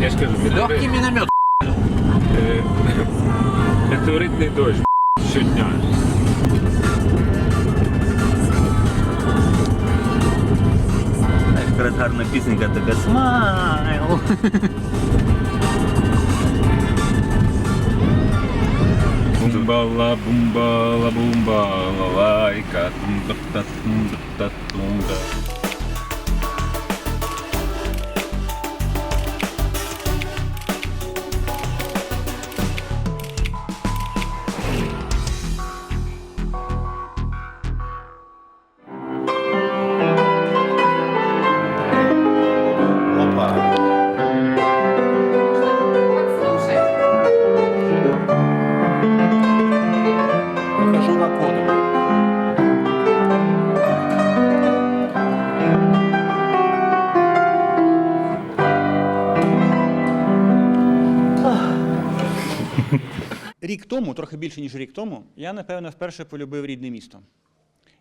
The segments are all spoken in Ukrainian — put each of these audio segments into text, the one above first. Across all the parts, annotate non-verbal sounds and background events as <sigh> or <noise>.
Я ж кажу, Легкий міномет. е, <laughs> метеоритний дощ щодня. Якраз гарна пісенька така смайл. Бумбала, бумбала, бумбала, лайка, тумба, Рік тому, трохи більше ніж рік тому, я напевно вперше полюбив рідне місто.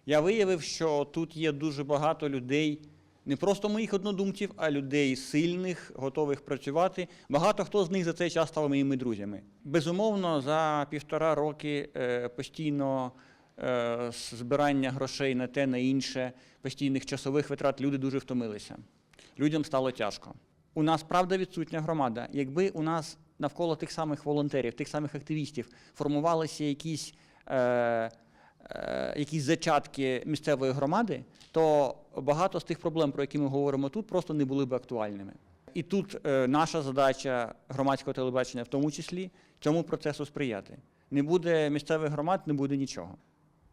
Я виявив, що тут є дуже багато людей, не просто моїх однодумців, а людей сильних, готових працювати. Багато хто з них за цей час став моїми друзями. Безумовно, за півтора роки е, постійно е, збирання грошей на те, на інше, постійних часових витрат люди дуже втомилися. Людям стало тяжко. У нас правда відсутня громада. Якби у нас навколо тих самих волонтерів, тих самих активістів формувалися якісь, е, е, якісь зачатки місцевої громади, то багато з тих проблем, про які ми говоримо тут, просто не були б актуальними. І тут е, наша задача громадського телебачення, в тому числі, цьому процесу сприяти. Не буде місцевих громад, не буде нічого.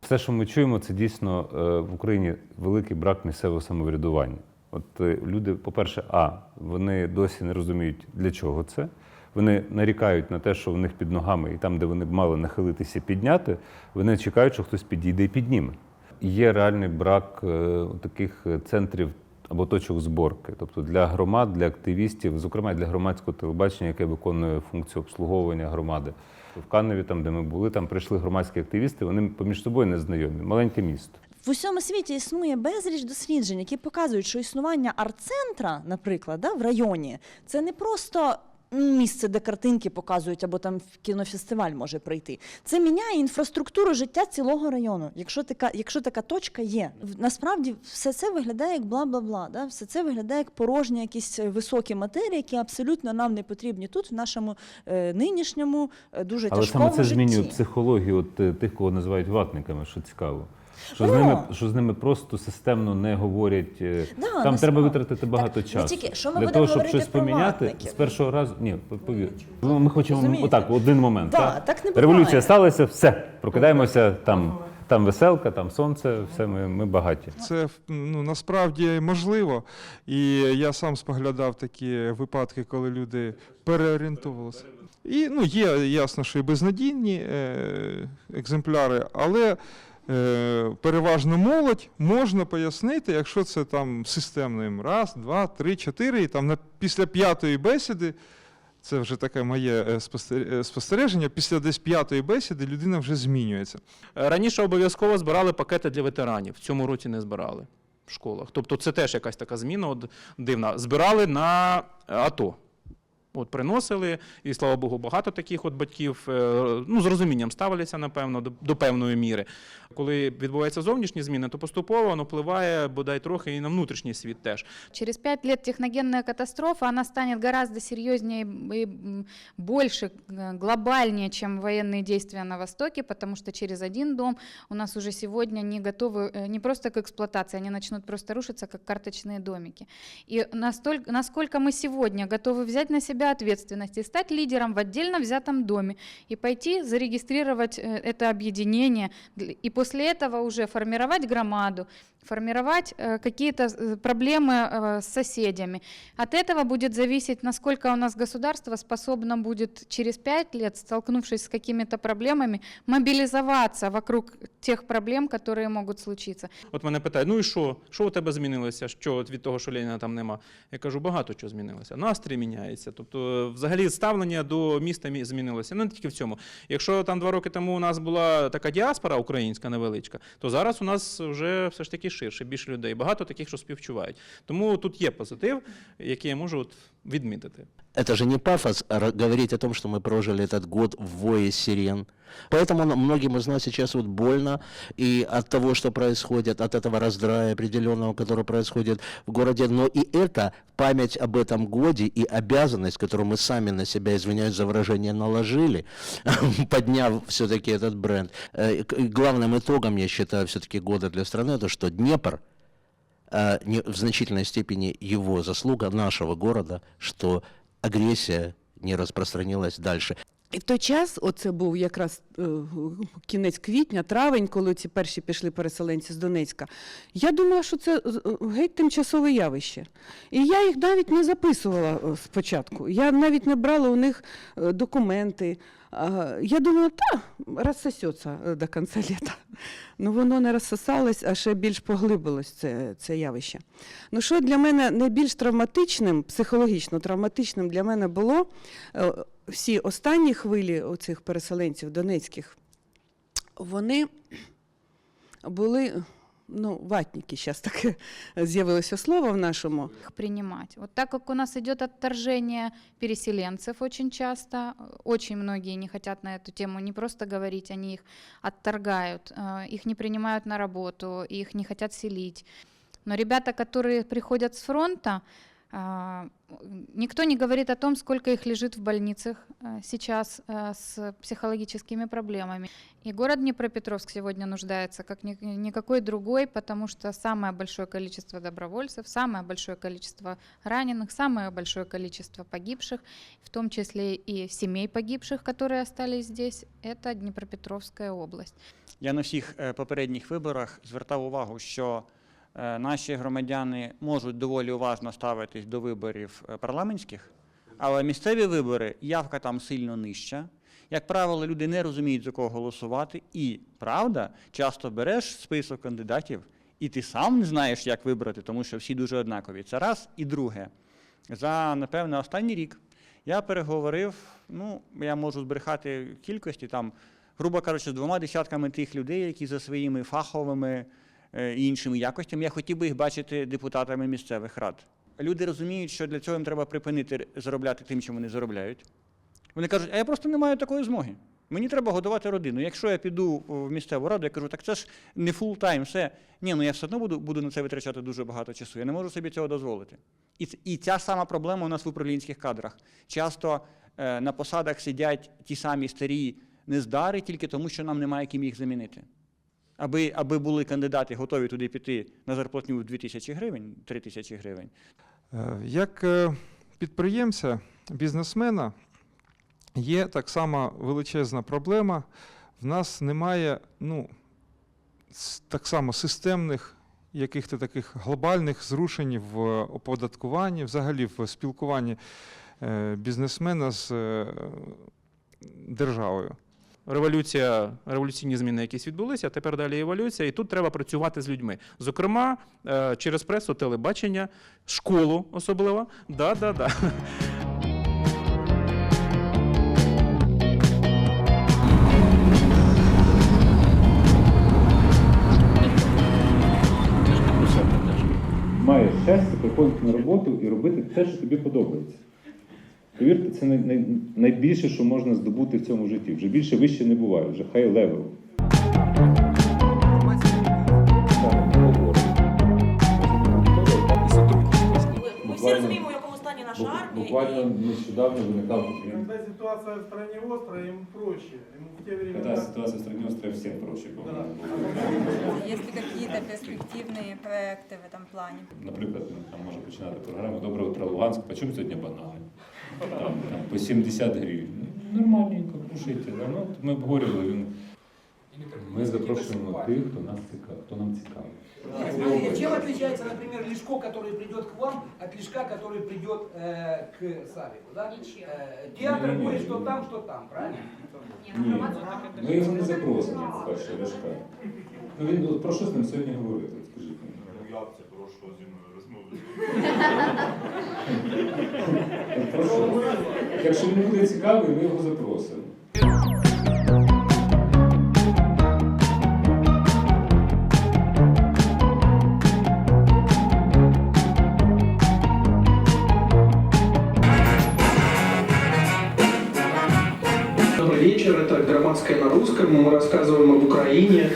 Все, що ми чуємо, це дійсно е, в Україні великий брак місцевого самоврядування. От е, люди, по-перше, а вони досі не розуміють, для чого це. Вони нарікають на те, що в них під ногами, і там, де вони б мали нахилитися підняти, вони чекають, що хтось підійде і підніме. Є реальний брак е, таких е, центрів або точок зборки, тобто для громад, для активістів, зокрема для громадського телебачення, яке виконує функцію обслуговування громади. В Каневі, там, де ми були, там прийшли громадські активісти, вони поміж собою не знайомі. Маленьке місто. В усьому світі існує безліч досліджень, які показують, що існування арт-центра, наприклад, да, в районі, це не просто місце, де картинки показують, або там в кінофестиваль може прийти. Це міняє інфраструктуру життя цілого району, якщо така, якщо така точка є. Насправді все це виглядає як бла-бла-бла. Да? Все це виглядає як порожні якісь е, високі матерії, які абсолютно нам не потрібні тут, в нашому е, нинішньому, е, дуже Але тяжкому саме це житті. змінює психологію от, е, тих, кого називають ватниками, що цікаво. Що з, ними, що з ними просто системно не говорять. е, Да, Там треба витратити багато Так, не часу. тільки- що ми Для того, щоб щось поміняти, з першого разу. Ні, по- повір. Ну, Ми хочемо Розумієте? отак, один момент. Да, так? так не буває. Революція сталася, все, прокидаємося, там, там веселка, там сонце, все, ми, ми багаті. Це ну, насправді можливо. І я сам споглядав такі випадки, коли люди переорієнтувалися. І ну, є ясно, що і безнадійні е, екземпляри, але переважно молодь можна пояснити, якщо це там системно їм раз, два, три, чотири, і там на, після п'ятої бесіди. Це вже таке моє е, е, спостереження. Після десь п'ятої бесіди людина вже змінюється. Раніше обов'язково збирали пакети для ветеранів. В цьому році не збирали в школах. Тобто це теж якась така зміна от, дивна. Збирали на е, АТО. От приносили, і слава Богу, багато таких от батьків е, ну, з розумінням ставляться, напевно, до, до певної міри. Коли відбуваються зовнішні зміни, то поступово воно впливає бодай трохи і на внутрішній світ теж. Через пять лет техногенная катастрофа, она станет гораздо серьезнее и м, больше, э, глобальнее, чем военные действия на Востоке, потому что через один дом у нас уже сегодня не готовы э, не просто к эксплуатации, они начнут просто рушиться, как карточные домики. И настолько, насколько мы сегодня готовы взять на себя ответственность и стать лидером в отдельно взятом доме, и пойти зарегистрировать э, это объединение, дл- и после этого уже формировать громаду, формировать э, какие-то э, проблемы э, с соседями. От этого будет зависеть, насколько у нас государство способно будет через пять лет, столкнувшись с какими-то проблемами, мобилизоваться вокруг тех проблем, которые могут случиться. От мене питають: ну і що? Що у тебе змінилося? Що от від того, що Леніна там нема? Я кажу, багато чого змінилося. Настрій міняється. Тобто, взагалі, ставлення до міста мі- змінилося. Ну, не тільки в цьому. Якщо там два роки тому у нас була така діаспора українська невеличка, то зараз у нас вже все ж таки ширше, більше людей. Багато таких, що співчувають. Тому тут є позитив, який я можу от відмітити. Это же не пафос а ра- говорить о том, что мы прожили этот год в вое сирен. Поэтому многим из нас сейчас вот больно и от того, что происходит, от этого раздрая определенного, который происходит в городе. Но и это память об этом годе и обязанность, которую мы сами на себя, извиняюсь за выражение, наложили, <laughs> подняв все-таки этот бренд. Э, Главным итогом, я считаю, все-таки года для страны, это что Днепр э, в значительной степени его заслуга нашего города, что агрессия не распространилась дальше. І в той час, оце був якраз е, кінець квітня, травень, коли ці перші пішли переселенці з Донецька. Я думала, що це е, геть тимчасове явище. І я їх навіть не записувала е, спочатку. Я навіть не брала у них документи. Я думала, та розсосеться до кінця літа. Ну воно не розсосалось, а ще більш поглибилось це, це явище. Ну що для мене найбільш травматичним, психологічно травматичним для мене було всі останні хвилі оцих переселенців донецьких, вони були ну, ватники, зараз таке <laughs> з'явилося слово в нашому. их принимать. Вот так как у нас идет отторжение переселенцев очень часто, э, очень многие не хотят на эту тему не просто говорить, они их отторгают, э, их не принимают на работу, их не хотят селить. Но ребята, которые приходят с фронта, а, никто не говорит о том, сколько их лежит в больницах э, сейчас э, с психологическими проблемами. И город Днепропетровск сегодня нуждается как ни- никакой другой, потому что самое большое количество добровольцев, самое большое количество раненых, самое большое количество погибших, в том числе и семей погибших, которые остались здесь, это Днепропетровская область. Я на всіх е, попередніх виборах звертав увагу, що наші громадяни можуть доволі уважно ставитись до виборів е, парламентських, але місцеві вибори явка там сильно нижча. Як правило, люди не розуміють, за кого голосувати, і правда, часто береш список кандидатів, і ти сам не знаєш, як вибрати, тому що всі дуже однакові. Це раз. І друге, за напевне останній рік я переговорив. Ну, я можу збрехати кількості там, грубо кажучи, з двома десятками тих людей, які за своїми фаховими е, і іншими якостями я хотів би їх бачити депутатами місцевих рад. Люди розуміють, що для цього їм треба припинити заробляти тим, чим вони заробляють. Вони кажуть, а я просто не маю такої змоги. Мені треба годувати родину. Якщо я піду в місцеву раду, я кажу, так це ж не фул тайм, все. Ні, ну я все одно буду, буду на це витрачати дуже багато часу. Я не можу собі цього дозволити. І, і ця сама проблема у нас в управлінських кадрах. Часто е, на посадах сидять ті самі старі нездари тільки тому, що нам немає ким їх замінити. Аби, аби були кандидати готові туди піти на зарплатню в 2 тисячі гривень, 3 тисячі гривень, Е, Як е, підприємця, бізнесмена, є так само величезна проблема. В нас немає ну, так само системних яких-то таких глобальних зрушень в оподаткуванні, взагалі в спілкуванні е, бізнесмена з е, державою. Революція, революційні зміни якісь відбулися, а тепер далі еволюція, і тут треба працювати з людьми. Зокрема, е, через пресу, телебачення, школу особливо. Да, да, да. Маєш щастя приходити на роботу і робити те, що тобі подобається. Повірте, це най, най, найбільше, що можна здобути в цьому житті. Вже більше вище не буває, вже хай левел. Ми всі розуміємо, в якому стані наша армія. Буквально і- нещодавно виникав Когда ситуация в стране острая, им проще. Им в те времена... Коли ситуація в стране острая, всім проще. Есть ли какие-то перспективные проекты в этом плане? Наприклад, він там може починати програму Добре утро Луганськ, по чому сьогодні банани? Там, там, по 70 гривень. Ну, Нормальненько, кушайте. Да? Ну, от ми обговорювали, він... Ми запрошуємо тих, хто нас цікав, хто нам цікавий. Чем отличается, например, Лешко, который придет к вам, от Лешка, который придет э, к Савику? Да? Э, театр Не-не-не. будет что там, что там, правильно? Ні, ми його не запросимо, перше Ляшка. Ну він от про що з ним сьогодні говорити? от Скажіть мені. Як це про що зі мною розмовляти? Прошу. Якщо він буде цікавий, ми його запросимо. Добрый вечер, это «Громадская на русском». Мы рассказываем об Украине.